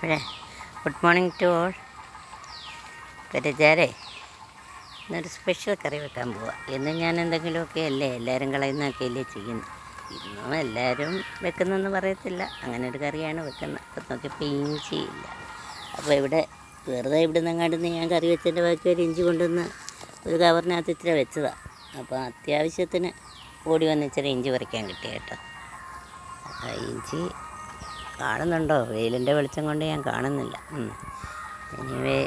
അപ്പോഴേ good morning to all പെരജാരേ ഇന്നൊരു സ്പെഷ്യൽ കറി വെക്കാൻ പോവാം ഇന്ന് ഞാൻ എന്തെങ്കിലുമൊക്കെ അല്ലേ എല്ലാവരും കളയുന്നൊക്കെ അല്ലേ ചെയ്യുന്നു ഇന്നും എല്ലാവരും വെക്കുന്നെന്ന് പറയത്തില്ല. അങ്ങനെ ഒരു കറിയാണ് വെക്കുന്നത്. അപ്പം നോക്കിയപ്പോൾ ഇല്ല. അപ്പോൾ ഇവിടെ വെറുതെ ഇവിടെ നിന്നങ്ങാണ്ട് ഞാൻ കറി വെച്ചതിന്റെ ബാക്കി ഒരു ഇഞ്ചി കൊണ്ടുവന്ന് ഒരു കവറിനകത്ത് ഇത്തിരി വെച്ചതാണ് അപ്പോൾ അത്യാവശ്യത്തിന് ഓടി വന്ന് ഇച്ചിരി ഇഞ്ചി പറിക്കാൻ കിട്ടിയ കേട്ടോ. അപ്പോൾ ഇഞ്ചി കാണുന്നുണ്ടോ? വെയിലിന്റെ വെളിച്ചം കൊണ്ട് ഞാൻ കാണുന്നില്ല. എനിവേ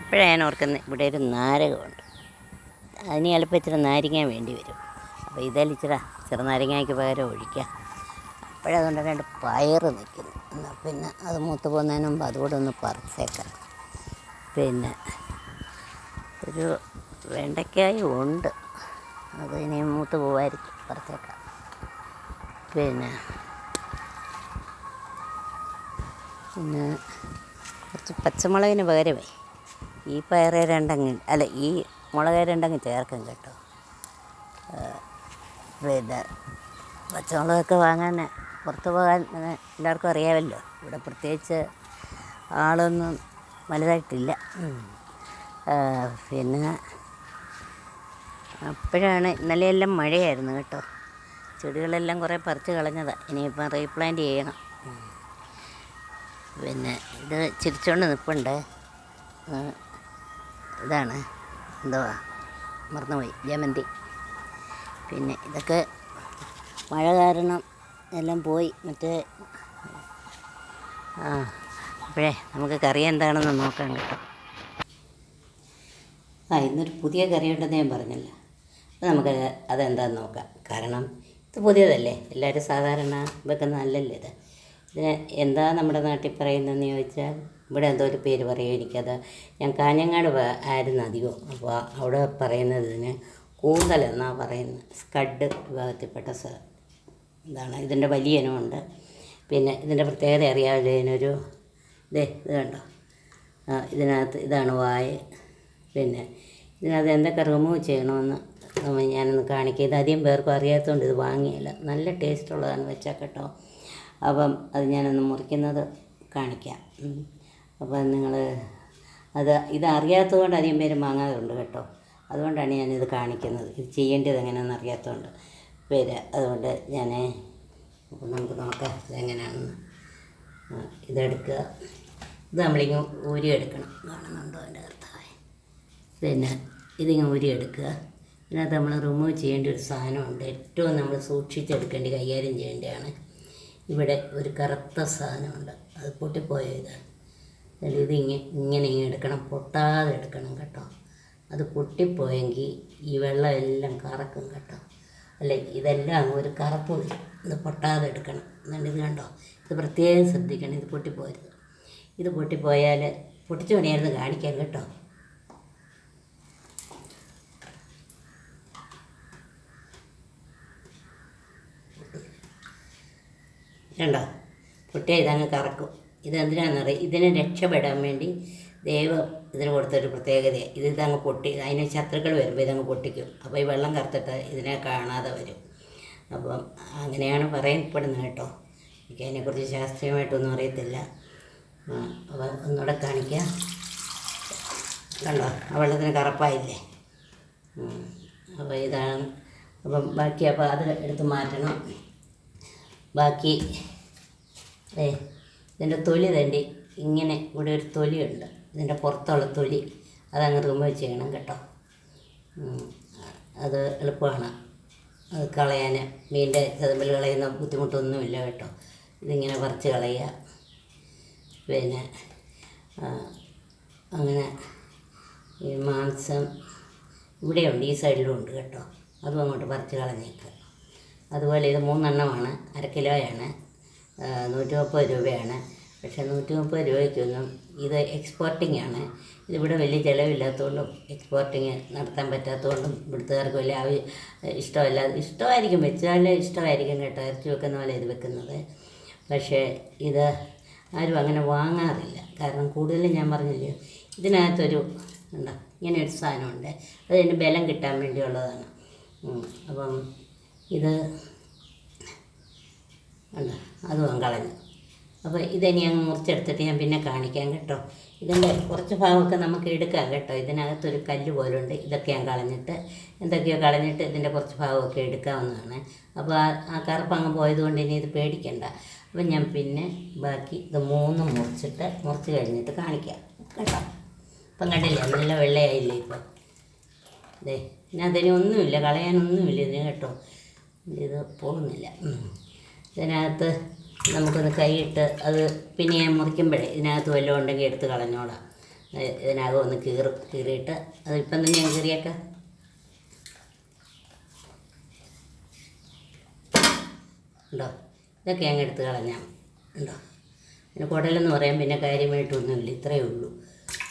ഇപ്പോഴാണ് ഞാൻ ഓർക്കുന്നത് ഇവിടെ ഒരു നാരകമുണ്ട്. അതിന് ചിലപ്പോൾ ഇച്ചിരി നാരങ്ങ വേണ്ടി വരും. അപ്പോൾ ഇതെല്ലാം ഇച്ചിരി ചെറുനാരങ്ങയ്ക്ക് പകരം ഒഴിക്കാം. അപ്പോഴതുകൊണ്ട് രണ്ട് പയറ് നിൽക്കുന്നു എന്നാൽ പിന്നെ അത് മൂത്ത് പോകുന്നതിന് മുമ്പ് അതുകൂടെ ഒന്ന് പറിച്ചേക്കാം. പിന്നെ ഒരു വെണ്ടയ്ക്കായി ഉണ്ട്. അത് ഇനി മൂത്ത് പോവായിരിക്കും. പറിച്ചേക്കാം. പിന്നെ പിന്നെ കുറച്ച് പച്ചമുളകിന് പകരമേ. ഈ പയറേ രണ്ടങ്ങ് അല്ല ഈ മുളക് രണ്ടങ്ങ് ചേർക്കും കേട്ടോ. പിന്നെ പച്ചമുളകൊക്കെ വാങ്ങാൻ പുറത്ത് പോകാൻ എല്ലാവർക്കും അറിയാമല്ലോ. ഇവിടെ പ്രത്യേകിച്ച് ആളൊന്നും വലുതായിട്ടില്ല. പിന്നെ അപ്പോഴാണ് ഇന്നലെയെല്ലാം മഴയായിരുന്നു കേട്ടോ. ചെടികളെല്ലാം കുറേ പറിച്ച് കളഞ്ഞതാണ് ഇനിയിപ്പം റീപ്ലാന്റ് ചെയ്യണം. പിന്നെ ഇത് ചിരിച്ചുകൊണ്ട് നിൽപ്പുണ്ട് ഇതാണ്. എന്തുവാ മറന്നുപോയി. ജമന്തി. പിന്നെ ഇതൊക്കെ മഴ കാരണം എല്ലാം പോയി. മറ്റേ ആ അപ്പോഴേ നമുക്ക് കറി എന്താണെന്ന് നോക്കാം കേട്ടോ. ആ ഇന്നൊരു പുതിയ കറി ഉണ്ടെന്ന് ഞാൻ പറഞ്ഞല്ലോ. അപ്പോൾ നമുക്ക് അതെന്താണെന്ന് നോക്കാം. കാരണം ഇത് പുതിയതല്ലേ? എല്ലാവരും സാധാരണ വെക്കുന്നതല്ലല്ലേ ഇത്? ഇതിന് എന്താ നമ്മുടെ നാട്ടിൽ പറയുന്നതെന്ന് ചോദിച്ചാൽ ഇവിടെ എന്തോ ഒരു പേര് പറയും എനിക്കത്. ഞാൻ കാഞ്ഞങ്ങാട് ആയിരുന്നു അധികം. അപ്പോൾ അവിടെ പറയുന്നത് ഇതിന് കൂന്തൽ എന്നാണ് പറയുന്നത്. സ്കഡ് വിഭാഗത്തിൽപ്പെട്ട സ ഇതാണ്. ഇതിന്റെ വലിയ ഇനമുണ്ട്. പിന്നെ ഇതിന്റെ പ്രത്യേകത അറിയാമല്ലോ ഇതിനൊരു ഇതേ ഇത് കണ്ടോ ഇതിനകത്ത് ഇതാണ് വായ. പിന്നെ ഇതിനകത്ത് എന്തൊക്കെ റിമൂവ് ചെയ്യണമെന്ന് ഞാനൊന്ന് കാണിക്കുക ഇത് അധികം പേർക്കും അറിയാത്തതുകൊണ്ട് ഇത് വാങ്ങിയില്ല. നല്ല ടേസ്റ്റ് ഉള്ളതാണ് വെച്ചാൽ കേട്ടോ. അപ്പം അത് ഞാനൊന്ന് മുറിക്കുന്നത് കാണിക്കാം. അപ്പം നിങ്ങൾ അത് ഇത് അറിയാത്തതുകൊണ്ട് അധികം പേര് വാങ്ങാറുണ്ട് കേട്ടോ. അതുകൊണ്ടാണ് ഞാനിത് കാണിക്കുന്നത്. ഇത് ചെയ്യേണ്ടത് എങ്ങനെയാണെന്ന് അറിയാത്തതുകൊണ്ട് പേര്. അതുകൊണ്ട് ഞാൻ നമുക്ക് നോക്കാം ഇതെങ്ങനെയാണെന്ന്. ഇതെടുക്കുക. ഇത് നമ്മളിങ്ങ് ഊരി എടുക്കണം. കാണുന്നുണ്ടോ എന്റെ കർത്താവേ? പിന്നെ ഇതിങ്ങനെ ഊരി എടുക്കുക. ഇതിനകത്ത് നമ്മൾ റിമൂവ് ചെയ്യേണ്ട ഒരു സാധനമുണ്ട്. ഏറ്റവും നമ്മൾ സൂക്ഷിച്ചെടുക്കേണ്ടി കൈകാര്യം ചെയ്യേണ്ടതാണ്. ഇവിടെ ഒരു കറുത്ത സാധനമുണ്ട്. അത് പൊട്ടിപ്പോയത് എന്നിട്ട് ഇത് ഇങ്ങനെ ഇങ്ങനെ എടുക്കണം. പൊട്ടാതെ എടുക്കണം കേട്ടോ. അത് പൊട്ടിപ്പോയെങ്കിൽ ഈ വെള്ളം എല്ലാം കറക്കും കേട്ടോ. അല്ലെ ഇതെല്ലാം ഒരു കറുപ്പ് ഇത് പൊട്ടാതെ എടുക്കണം. എന്നിട്ട് ഇത് കണ്ടോ? ഇത് പ്രത്യേകം ശ്രദ്ധിക്കണം. ഇത് പൊട്ടിപ്പോരുത്. ഇത് പൊട്ടിപ്പോയാൽ പൊട്ടിച്ചു പണിയായിരുന്നു കാണിക്കാം കേട്ടോ. കണ്ടോ? പൊട്ടിയ ഇതങ്ങ് കറക്കും. ഇതെന്തിനാണെന്നറിയാം ഇതിനെ രക്ഷപ്പെടാൻ വേണ്ടി ദൈവം ഇതിന് കൊടുത്തൊരു പ്രത്യേകതയാണ് ഇത് ഇതങ്ങ് പൊട്ടി അതിന് ശത്രുക്കൾ വരുമ്പോൾ ഇതങ്ങ് പൊട്ടിക്കും. അപ്പോൾ ഈ വെള്ളം കറുത്തിട്ട് ഇതിനെ കാണാതെ വരും. അപ്പം അങ്ങനെയാണ് പറയപ്പെടുന്നത് കേട്ടോ. എനിക്ക് അതിനെക്കുറിച്ച് ശാസ്ത്രീയമായിട്ടൊന്നും അറിയത്തില്ല. അപ്പം ഒന്നുകൂടെ കാണിക്കാം. കണ്ടോ? ആ വെള്ളത്തിന് കറപ്പായില്ലേ? അപ്പോൾ ഇതാണ്. അപ്പം ബാക്കി അപ്പോൾ അത് എടുത്ത് മാറ്റണം. ബാക്കി ഏ ഇതിന്റെ തൊലി തണ്ടി ഇങ്ങനെ ഇവിടെ ഒരു തൊലിയുണ്ട്. ഇതിന്റെ പുറത്തുള്ള തൊലി അതങ്ങ് റിമൂവ് ചെയ്യണം കേട്ടോ. അത് എളുപ്പമാണ്. അത് കളയാൻ മീന്റെ ചതമ്പിൽ കളയുന്ന ബുദ്ധിമുട്ടൊന്നുമില്ല കേട്ടോ. ഇതിങ്ങനെ പറിച്ച് കളയുക. പിന്നെ അങ്ങനെ ഈ മാംസം ഇവിടെയുണ്ട് ഈ സൈഡിലും ഉണ്ട് കേട്ടോ. അതും അങ്ങോട്ട് പറിച്ച് കളഞ്ഞേക്കുക അതുപോലെ ഇത് മൂന്നെണ്ണമാണ്. അര കിലോയാണ്. നൂറ്റി മുപ്പത് രൂപയാണ്. പക്ഷേ നൂറ്റി മുപ്പത് രൂപയ്ക്കൊന്നും ഇത് എക്സ്പോർട്ടിംഗ് ആണ് ഇതിവിടെ വലിയ ചിലവില്ലാത്തതുകൊണ്ടും എക്സ്പോർട്ടിങ് നടത്താൻ പറ്റാത്തതുകൊണ്ടും ഇവിടുത്തുകാർക്ക് വലിയ ആവശ്യം ഇഷ്ടമല്ല. ഇഷ്ടമായിരിക്കും. വെച്ചാൽ ഇഷ്ടമായിരിക്കും കേട്ടോ. ഇറച്ചി വെക്കുന്ന പോലെ ഇത് വെക്കുന്നത്. പക്ഷേ ഇത് ആരും അങ്ങനെ വാങ്ങാറില്ല. കാരണം കൂടുതലും ഞാൻ പറഞ്ഞില്ലേ ഇതിനകത്തൊരു ഉണ്ടോ ഇങ്ങനെ ഒരു സാധനമുണ്ട് അതിന് ബലം കിട്ടാൻ വേണ്ടിയുള്ളതാണ്. അപ്പം ഇത് ഉണ്ട് അതും കളഞ്ഞു. അപ്പോൾ ഇതിനി അങ്ങ് മുറിച്ചെടുത്തിട്ട് ഞാൻ പിന്നെ കാണിക്കാം കേട്ടോ. ഇതിന്റെ കുറച്ച് ഭാഗമൊക്കെ നമുക്ക് എടുക്കാം കേട്ടോ. ഇതിനകത്തൊരു കല്ല് പോലുണ്ട്. ഇതൊക്കെ ഞാൻ കളഞ്ഞിട്ട് എന്തൊക്കെയോ കളഞ്ഞിട്ട് ഇതിന്റെ കുറച്ച് ഭാഗമൊക്കെ എടുക്കാവുന്നതാണ്. അപ്പോൾ ആ ആ കറുപ്പ് അങ്ങ് പോയതുകൊണ്ട് ഇനി ഇത് പേടിക്കണ്ട. അപ്പം ഞാൻ പിന്നെ ബാക്കി ഇത് മൂന്ന് മുറിച്ചിട്ട് മുറിച്ച് കഴിഞ്ഞിട്ട് കാണിക്കാം കേട്ടോ. ഇപ്പം കണ്ടില്ലേ നല്ല വെള്ളയായില്ലേ ഇപ്പോൾ. അതെ പിന്നെ അതിന് ഒന്നുമില്ല. കളയാനൊന്നുമില്ല ഇതിന് കേട്ടോ. ഇത് പോകുന്നില്ല. ഇതിനകത്ത് നമുക്കൊന്ന് കൈയിട്ട് അത് പിന്നെ ഞാൻ മുറിക്കുമ്പോഴേ ഇതിനകത്ത് വല്ലതും ഉണ്ടെങ്കിൽ എടുത്ത് കളഞ്ഞോളാം. ഇതിനകം ഒന്ന് കീറും കീറിയിട്ട് അതിപ്പം തന്നെ ഞാൻ കീറിയേക്കാം. ഉണ്ടോ? ഇതൊക്കെ അങ്ങ് എടുത്ത് കളഞ്ഞാൽ ഉണ്ടോ? പിന്നെ കുടലെന്ന് പറയാൻ പിന്നെ കാര്യമായിട്ടൊന്നുമില്ല ഇത്രയേ ഉള്ളൂ.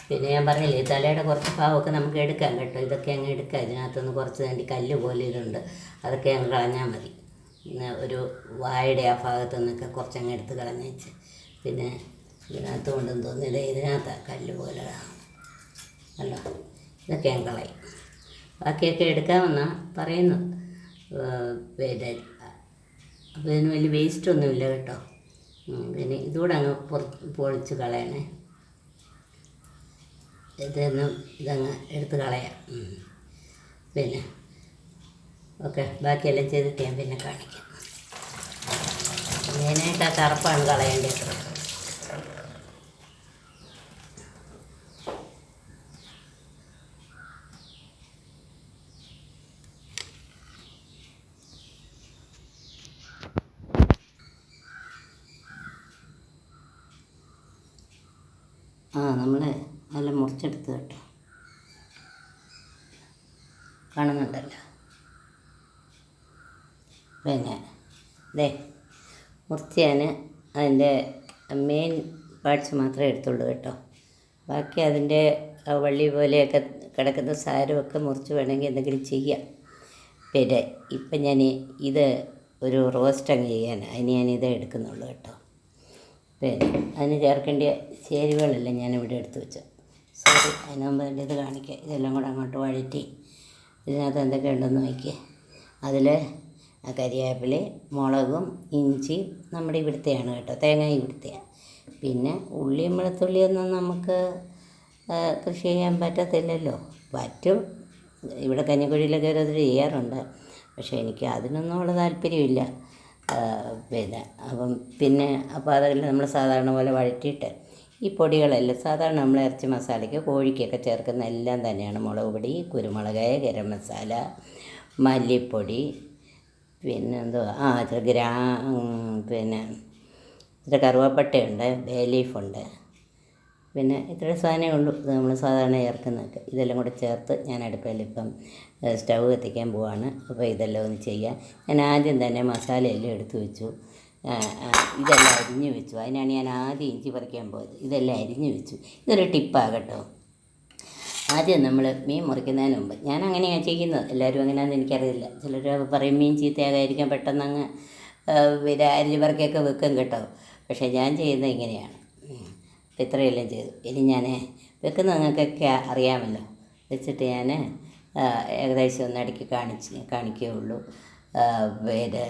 പിന്നെ ഞാൻ പറഞ്ഞില്ലേ തലയുടെ കുറച്ച് ഭാവമൊക്കെ നമുക്ക് എടുക്കാം കേട്ടോ. ഇതൊക്കെ അങ്ങ് എടുക്കാം. ഇതിനകത്തുനിന്ന് കുറച്ച് വേണ്ടി കല്ല് പോലെ ഇതുണ്ട്. അതൊക്കെ അങ്ങ് കളഞ്ഞാൽ മതി. പിന്നെ ഒരു വായുടെ ആ ഭാഗത്തു നിന്നൊക്കെ കുറച്ചങ്ങ് എടുത്ത് കളഞ്ഞേച്ച്. പിന്നെ ഇതിനകത്ത് കൊണ്ടെന്ന് തോന്നില്ല ഇതിനകത്താണ് കല്ല് പോലെ അല്ലോ ഇതൊക്കെ ഞാൻ കളയും. ബാക്കിയൊക്കെ എടുക്കാമെന്നാണ് പറയുന്നത്. പിന്നെ അപ്പോൾ ഇതിന് വലിയ വേസ്റ്റ് ഒന്നുമില്ല കേട്ടോ പിന്നെ ഇതുകൂടെ അങ്ങ് പൊളിച്ച് കളയണേ. ഇതൊന്നും ഇതങ്ങ് എടുത്ത് കളയാം. പിന്നെ ഓക്കെ ബാക്കിയെല്ലാം ചെയ്തിട്ട് ഞാൻ പിന്നെ കാണിക്കാം. മെയിനായിട്ട് ആ കറുപ്പാണ് കളയേണ്ടത്. ആ നമ്മൾ നല്ല മുറിച്ചെടുത്ത് കേട്ടോ. കാണുന്നുണ്ടല്ലോ. പിന്നെ ദേ മുറിച്ച് ഞാൻ അതിന്റെ മെയിൻ പാർട്സ് മാത്രമേ എടുത്തുള്ളൂ കേട്ടോ. ബാക്കി അതിന്റെ വള്ളി പോലെയൊക്കെ കിടക്കുന്ന സാരമൊക്കെ മുറിച്ച് വേണമെങ്കിൽ എന്തെങ്കിലും ചെയ്യാം. പിന്നെ ഇപ്പം ഞാൻ ഇത് ഒരു റോസ്റ്റ് അങ്ങ് ചെയ്യാൻ അതിന് ഞാൻ ഇതേ എടുക്കുന്നുള്ളൂ കേട്ടോ. പിന്നെ അതിന് ചേർക്കേണ്ട ചേരുവകളെല്ലാം ഞാനിവിടെ എടുത്തു വെച്ചു. സോറി അതിന് മുമ്പ് എന്റെ ഇത് കാണിക്കുക ഇതെല്ലാം കൂടെ അങ്ങോട്ട് വഴറ്റി. ഇതിനകത്ത് എന്തൊക്കെ ഉണ്ടെന്ന് നോക്കിയേ. അതിൽ കരിവേപ്പില മുളകും ഇഞ്ചി നമ്മുടെ ഇവിടുത്തെയാണ് കേട്ടോ. തേങ്ങ ഇവിടുത്തെയാണ് പിന്നെ ഉള്ളിയും വെളുത്തുള്ളിയൊന്നും നമുക്ക് കൃഷി ചെയ്യാൻ പറ്റത്തില്ലല്ലോ. പറ്റും. ഇവിടെ കഞ്ഞിക്കുഴിയിലൊക്കെ ഒരു ചെയ്യാറുണ്ട്. പക്ഷേ എനിക്ക് അതിനൊന്നും ഉള്ള താല്പര്യമില്ല. പിന്നെ അപ്പം പിന്നെ അപ്പോൾ അതെല്ലാം നമ്മൾ സാധാരണ പോലെ വഴറ്റിയിട്ട് ഈ പൊടികളെല്ലാം സാധാരണ നമ്മൾ ഇറച്ചി മസാലയ്ക്ക് കോഴിക്കൊക്കെ ചേർക്കുന്ന എല്ലാം തന്നെയാണ് മുളക് പൊടി കുരുമുളക് ഗരം മസാല മല്ലിപ്പൊടി പിന്നെ എന്തുവാ? ആ ഗ്രാ പിന്നെ ഇത്ര കറുവാപ്പട്ടയുണ്ട് ബേ ലീഫുണ്ട്. പിന്നെ ഇത്ര സാധനമേ ഉള്ളൂ. നമ്മൾ സാധാരണ ചേർക്കുന്നതൊക്കെ ഇതെല്ലാം കൂടെ ചേർത്ത് ഞാൻ അടുപ്പയിൽ ഇപ്പം സ്റ്റൗ കത്തിക്കാൻ പോവാണ്. അപ്പോൾ ഇതെല്ലാം ഒന്ന് ചെയ്യാം. ഞാൻ ആദ്യം തന്നെ മസാലയെല്ലാം എടുത്തു വെച്ചു. ഇതെല്ലാം അരിഞ്ഞ് വെച്ചു. അതിനാണ് ഞാൻ ആദ്യം ഇഞ്ചി പറിക്കാൻ പോയത്. ഇതെല്ലാം അരിഞ്ഞ് വെച്ചു. ഇതൊരു ടിപ്പാകട്ടോ. ആദ്യം നമ്മൾ മീൻ മുറിക്കുന്നതിന് മുമ്പ്. ഞാൻ അങ്ങനെയാണ് ചെയ്യുന്നത്. എല്ലാവരും അങ്ങനെയാണെന്ന് എനിക്കറിയില്ല. ചിലർ പറയും മീൻ ചീത്തയാകാതിരിക്കാൻ പെട്ടെന്ന് അങ്ങ് പിന്നെ അരിഞ്ഞു പറക്കൊക്കെ വെക്കും കേട്ടോ. പക്ഷേ ഞാൻ ചെയ്യുന്നത് ഇങ്ങനെയാണ്. ഇത്രയെല്ലാം ചെയ്തു. ഇനി ഞാൻ വെക്കുന്നത് നിങ്ങൾക്കൊക്കെ അറിയാമല്ലോ. വെച്ചിട്ട് ഞാൻ ഏകദേശം ഒന്ന് ഇടയ്ക്ക് കാണിച്ച് കാണിക്കുകയുള്ളൂ. പിന്നെ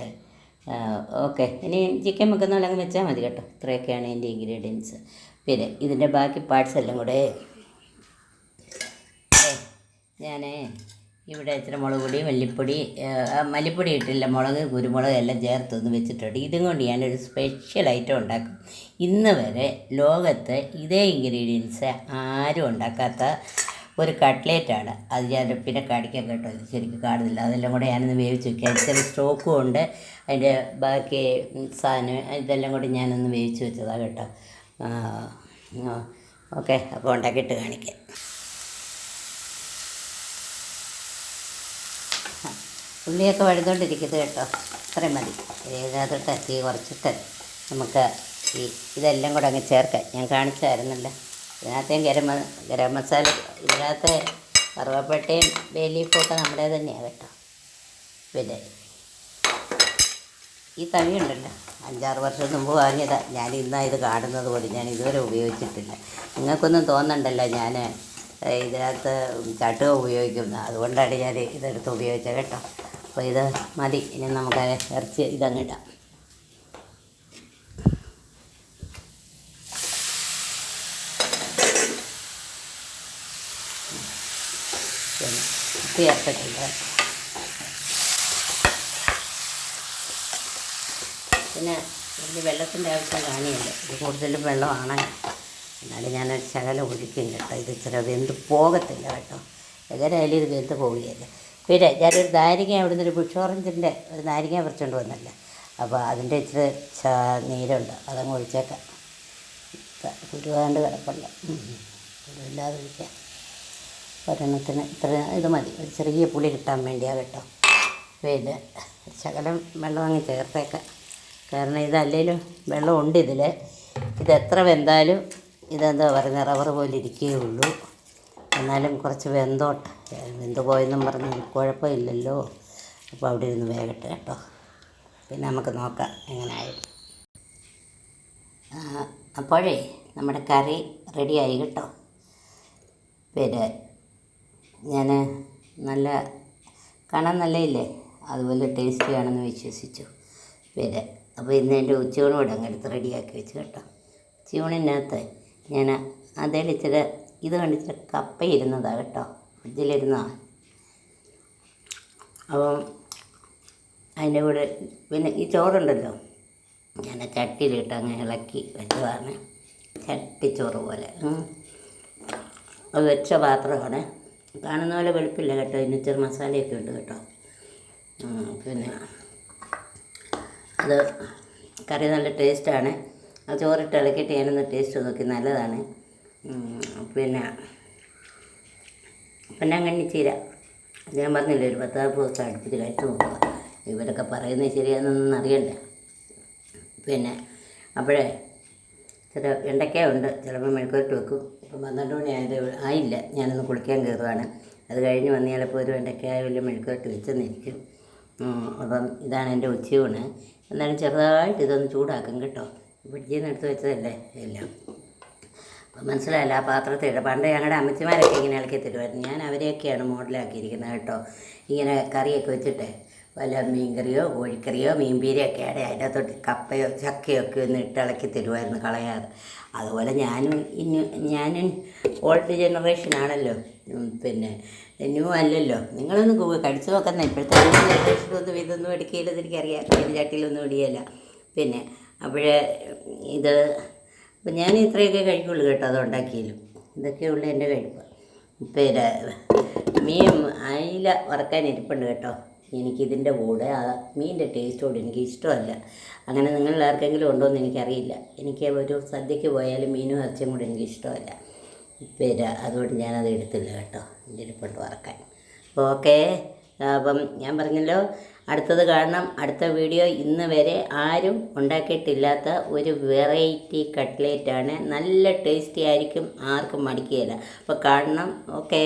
ഓക്കെ. ഇനി ചിക്കൻ വെക്കുന്ന അല്ലെങ്കിൽ വെച്ചാൽ മതി കേട്ടോ. ഇത്രയൊക്കെയാണ് എന്റെ ഇൻഗ്രീഡിയൻസ് പിന്നെ ഇതിന്റെ ബാക്കി പാർട്സ് എല്ലാം കൂടെ. ഞാൻ ഇവിടെ ഇച്ചിരി മുളക് പൊടി മല്ലിപ്പൊടി മല്ലിപ്പൊടി ഇട്ടില്ല. മുളക് കുരുമുളക് എല്ലാം ചേർത്തൊന്ന് വെച്ചിട്ടുണ്ട്. ഇതും കൊണ്ട് ഞാനൊരു സ്പെഷ്യൽ ഐറ്റം ഉണ്ടാക്കും. ഇന്ന് വരെ ലോകത്ത് ഇതേ ഇൻഗ്രീഡിയൻസ് ആരും ഉണ്ടാക്കാത്ത ഒരു കട്ട്ലേറ്റാണ്. അത് ഞാൻ പിന്നെ കാണിക്കാൻ കേട്ടോ. ഇത് ശരിക്കും കാണുന്നില്ല. അതെല്ലാം കൂടെ ഞാനൊന്ന് വേവിച്ച് വെക്കാം. ഇച്ചിരി സ്റ്റോക്കും ഉണ്ട്. അതിന്റെ ബാക്കി സാധനം ഇതെല്ലാം കൂടി ഞാനൊന്ന് വേവിച്ച് വെച്ചതാണ് കേട്ടോ. ഓക്കെ. അപ്പോൾ ഉണ്ടാക്കിയിട്ട് കാണിക്കാം. ഉള്ളിയൊക്കെ വഴുതോണ്ടിരിക്കുന്നത് കേട്ടോ. അത്രയും മതി. ഇതിനകത്തോട്ട് തീ കുറച്ചിട്ട് നമുക്ക് ഈ ഇതെല്ലാം കൂടെ അങ്ങ് ചേർക്കാം. ഞാൻ കാണിച്ചായിരുന്നല്ലോ ഇതിനകത്തെ ഗരം ഗരം മസാല ഇതിനകത്തെ കറുവപ്പട്ടയും ബേലീഫും ഒക്കെ നമ്മുടെ തന്നെയാണ് കേട്ടോ. പിന്നെ ഈ തവി ഉണ്ടല്ലോ. അഞ്ചാറ് വർഷം മുമ്പ് വാങ്ങിയതാണ് ഞാൻ ഇന്നാ ഇത് കാണുന്നത് പോലും ഞാൻ ഇതുവരെ ഉപയോഗിച്ചിട്ടില്ല. നിങ്ങൾക്കൊന്നും തോന്നണ്ടല്ലോ ഞാൻ ഇതിനകത്ത് ചട്ടുക ഉപയോഗിക്കുന്നു. അതുകൊണ്ടാണ് ഞാൻ ഇതെടുത്ത് ഉപയോഗിച്ചത് കേട്ടോ. അപ്പോൾ ഇത് മതി. ഇനി നമുക്ക് ഇറച്ചി ഇതങ്ങിടാം ചേർത്തിട്ടുണ്ട് പിന്നെ വലിയ വെള്ളത്തിന്റെ ആവശ്യം കാണിയല്ല. ഇത് കൂടുതലും വെള്ളമാണ്. എന്നാലും ഞാൻ ശകലം ഒഴിക്കും കേട്ടോ. ഇത് ഇച്ചിരി വെന്ത് പോകത്തില്ല കേട്ടോ. എങ്ങനെയായാലും ഇത് വെന്ത് പോവുകയില്ല. പിന്നെ ഞാനൊരു നാരിങ്ങ അവിടുന്ന് ഒരു ബുഷോറഞ്ചിന്റെ ഒരു നാരിങ്ങ പറിച്ചുകൊണ്ട് വന്നല്ലേ. അപ്പോൾ അതിന്റെ ഇച്ചിരി നീരുണ്ട്. അതങ്ങ് ഒഴിച്ചേക്കാം. കുരുവാണ്ട് കിടപ്പുണ്ട്. കുരുവില്ലാതെ ഒഴിക്കാം ഒരെണ്ണത്തിന് ഇത്ര ഇത് മതി. ഒരു ചെറിയ പുളി കിട്ടാൻ വേണ്ടിയാ കേട്ടോ. പിന്നെ ശകലം വെള്ളം അങ്ങ് ചേർത്തേക്കാം. കാരണം ഇതല്ലേലും വെള്ളമുണ്ട് ഇതിൽ ഇത് എത്ര വെന്താലും ഇതെന്താ പറയുന്നത് റബ്ബർ പോലെ ഇരിക്കുകയുള്ളൂ എന്നാലും കുറച്ച് വെന്തോട്ടെ. വെന്ത് പോയെന്നും പറഞ്ഞ് കുഴപ്പമില്ലല്ലോ. അപ്പോൾ അവിടെ ഇരുന്ന് വേഗട്ടെ കേട്ടോ. പിന്നെ നമുക്ക് നോക്കാം എങ്ങനെ ആ, അപ്പോഴേ നമ്മുടെ കറി റെഡിയായി കേട്ടോ. പിന്നെ ഞാൻ നല്ല കാണാൻ നല്ലയില്ലേ? അതുപോലെ ടേസ്റ്റി ആണെന്ന് വിശ്വസിച്ചു. പിന്നെ അപ്പോൾ ഇന്ന് എന്റെ ഉച്ചയൂണ് കൂടെ അങ്ങെടുത്ത് റെഡിയാക്കി വെച്ച് കേട്ടോ. ഉച്ചയൂണിനകത്ത് ഞാൻ അതേ ഇച്ചിരി ഇത് കണ്ടിച്ചിട്ട് കപ്പ ഇരുന്നതാണ് കേട്ടോ. ഫ്രിഡ്ജിലിരുന്നതാണ് അപ്പം അതിന്റെ കൂടെ പിന്നെ ഈ ചോറുണ്ടല്ലോ? ഞാൻ ചട്ടിയിലിട്ട് അങ്ങ് ഇളക്കി വെച്ചതാണ്. ചട്ടിച്ചോറ് പോലെ. അത് വെച്ച പാത്രമാണ്. കാണുന്ന പോലെ വെളുപ്പില്ല കേട്ടോ. ഇതിന് ചെറു മസാലയൊക്കെ ഉണ്ട് കേട്ടോ. പിന്നെ അത് കറി നല്ല ടേസ്റ്റാണ്. ആ ചോറിട്ട് ഇളക്കിയിട്ട് ഞാനൊന്ന് ടേസ്റ്റ് നോക്കി. നല്ലതാണ്. പിന്നെ പൊന്നാങ്കണ്ണി ചീര. ഞാൻ പറഞ്ഞില്ലേ ഒരു പത്താം ദിവസം അടുപ്പിച്ച് കഴിച്ചു നോക്കുക. ഇവരൊക്കെ പറയുന്നത് ശരിയാണെന്നൊന്നും അറിയണ്ട. പിന്നെ അപ്പോഴേ ചില വെണ്ടയ്ക്ക ഉണ്ട്. ചിലപ്പോൾ മെഴുക്കുവരട്ട് വെക്കും. ഇപ്പം പന്ത്രണ്ട് മണി ആയത് ആയില്ല. ഞാനൊന്ന് കുളിക്കാൻ കയറുവാണ്. അത് കഴിഞ്ഞ് വന്ന് ചിലപ്പോൾ ഒരു വെണ്ടയ്ക്കായ വലിയ മെഴുക്കുകട്ട് വെച്ചെന്നിരിക്കും അപ്പം ഇതാണ് എന്റെ ഉച്ചയൂണ്. എന്നാലും ചെറുതായിട്ട് ഇതൊന്ന് ചൂടാക്കും കേട്ടോ. ഫ്രിഡ്ജിൽ എടുത്ത് വെച്ചതല്ലേ എല്ലാം. അപ്പം മനസ്സിലായില്ല ആ പാത്രത്തിൽ പണ്ട് ഞങ്ങളുടെ അമ്മച്ചിമാരൊക്കെ ഇങ്ങനെ ഇളക്കി തരുമായിരുന്നു ഞാൻ അവരെയൊക്കെയാണ് മോഡലാക്കിയിരിക്കുന്നത് കേട്ടോ. ഇങ്ങനെ കറിയൊക്കെ വെച്ചിട്ട് വല്ല മീൻകറിയോ കോഴിക്കറിയോ മീൻപീരയൊക്കെ ആടെ അതിന്റെ തൊട്ട് കപ്പയോ ചക്കയോ ഒക്കെ ഒന്ന് ഇട്ട് ഇളക്കി തരുമായിരുന്നു കളയാതെ. അതുപോലെ ഞാനും ഇനി ഞാനും ഓൾഡ് ജനറേഷൻ ആണല്ലോ. പിന്നെ ന്യൂ അല്ലല്ലോ. നിങ്ങളൊന്ന് കടിച്ചു നോക്കുന്ന. ഇപ്പോഴത്തെ ജനറേഷനൊന്നും ഇതൊന്നും എടുക്കില്ലെന്ന് എനിക്കറിയാം. ചട്ടിയിലൊന്നും ഇടിയല്ല പിന്നെ അപ്പോഴേ ഇത് ഞാൻ ഇത്രയൊക്കെ കഴിക്കുള്ളൂ കേട്ടോ അത് ഉണ്ടാക്കിയാലും ഇതൊക്കെയുള്ളൂ എന്റെ കഴിപ്പ്. പിന്നെ മീൻ അയില വറക്കാൻ ഇരിപ്പുണ്ട് കേട്ടോ. എനിക്കിതിന്റെ കൂടെ ആ മീനിന്റെ ടേസ്റ്റോട് എനിക്ക് ഇഷ്ടമല്ല അങ്ങനെ നിങ്ങൾ ആർക്കെങ്കിലും ഉണ്ടോ എന്ന് എനിക്കറിയില്ല. എനിക്ക് ഒരു സദ്യക്ക് പോയാലും മീനും ഇറച്ചിയും കൂടെ എനിക്ക് ഇഷ്ടമല്ല പിന്നെ അതുകൊണ്ട് ഞാനത് എടുത്തില്ല കേട്ടോ. എന്റെ ഇരിപ്പുണ്ട് വറക്കാൻ. ഓക്കേ അപ്പം ഞാൻ പറഞ്ഞല്ലോ അടുത്തത് കാണണം. അടുത്ത വീഡിയോ ഇന്ന് വരെ ആരും ഉണ്ടാക്കിയിട്ടില്ലാത്ത ഒരു വെറൈറ്റി കട്ട്ലേറ്റാണ്. നല്ല ടേസ്റ്റി ആയിരിക്കും ആർക്കും മടിക്കുകയില്ല അപ്പോൾ കാണണം. ഓക്കേ.